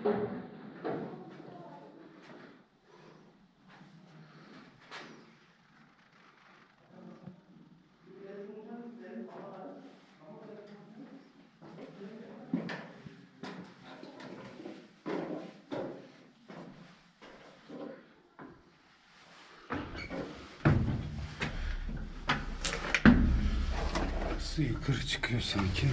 Su yukarı çıkıyor sanki.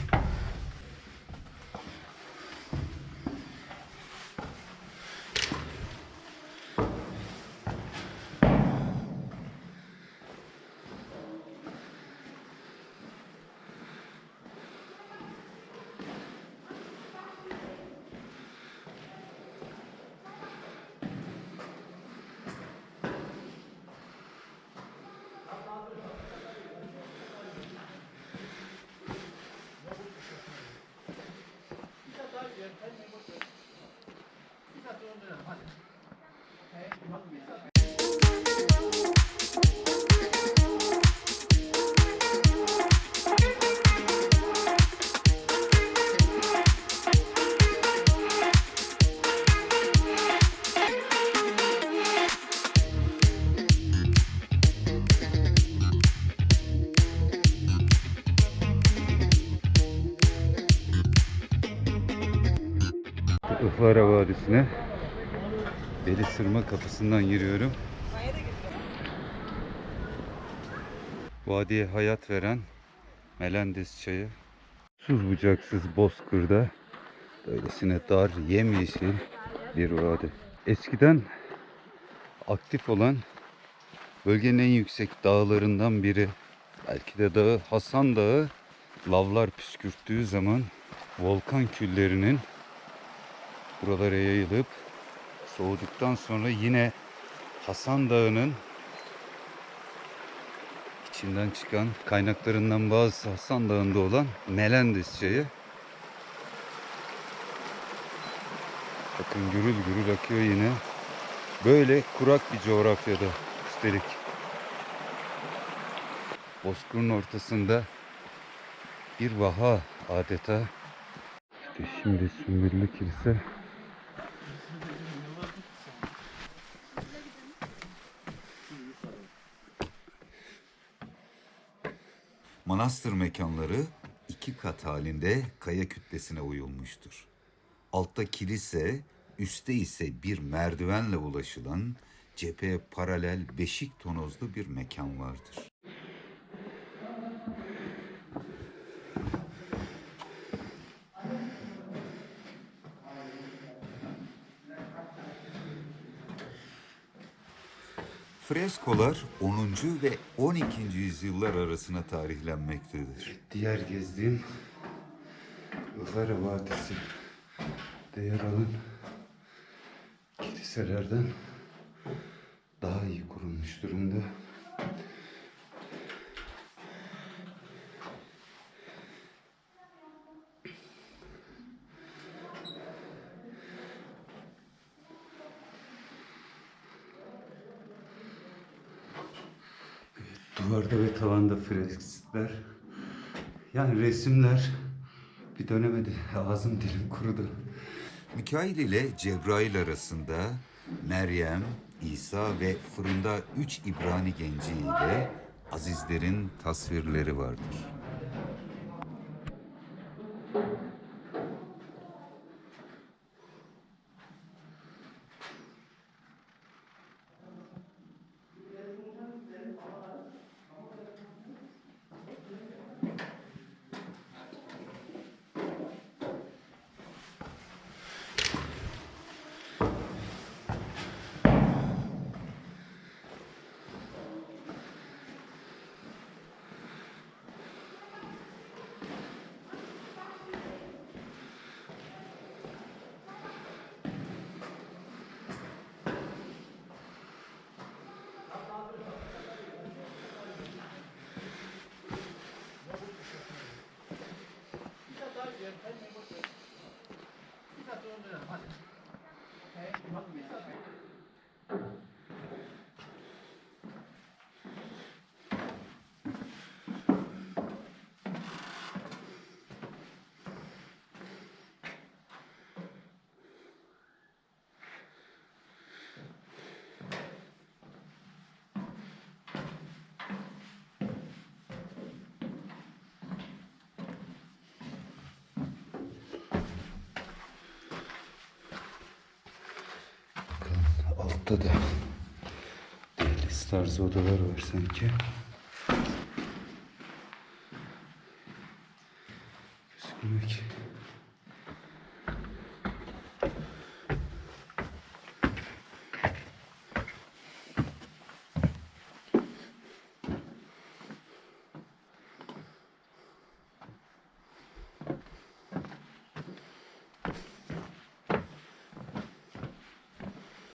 Ihlara Vadisi'ne Deli Sırma kapısından giriyorum. Vadiye hayat veren Melendez çayı. Suz bucaksız bozkırda böylesine dar yemyeşil bir vadi. Eskiden aktif olan bölgenin en yüksek dağlarından biri. Belki de dağı Hasan Dağı lavlar püskürttüğü zaman volkan küllerinin buralara yayılıp soğuduktan sonra yine Hasan Dağı'nın içinden çıkan kaynaklarından bazı Hasan Dağı'nda olan Melendez çayı. Bakın gürül gürül akıyor yine. Böyle kurak bir coğrafyada üstelik. Bozkır'ın ortasında bir vaha adeta. İşte şimdi Sümbüllü Kilise Manastır mekanları iki kat halinde kaya kütlesine uyulmuştur. Altta kilise, üstte ise bir merdivenle ulaşılan cepheye paralel beşik tonozlu bir mekan vardır. Freskolar 10. ve 12. yüzyıllar arasına tarihlenmektedir. diğer gezdiğim Ihlara Vadisi de yer alan kiliselerden daha iyi kurulmuş durumda. Duvarda ve tavanda freskler. Yani resimler bir dönemedi. Ağzım dilim kurudu. Mikail ile Cebrail arasında Meryem, İsa ve fırında üç İbrani genci ile azizlerin tasvirleri vardır. है Altta da dehliz tarzı odalar var sanki. Gözükmek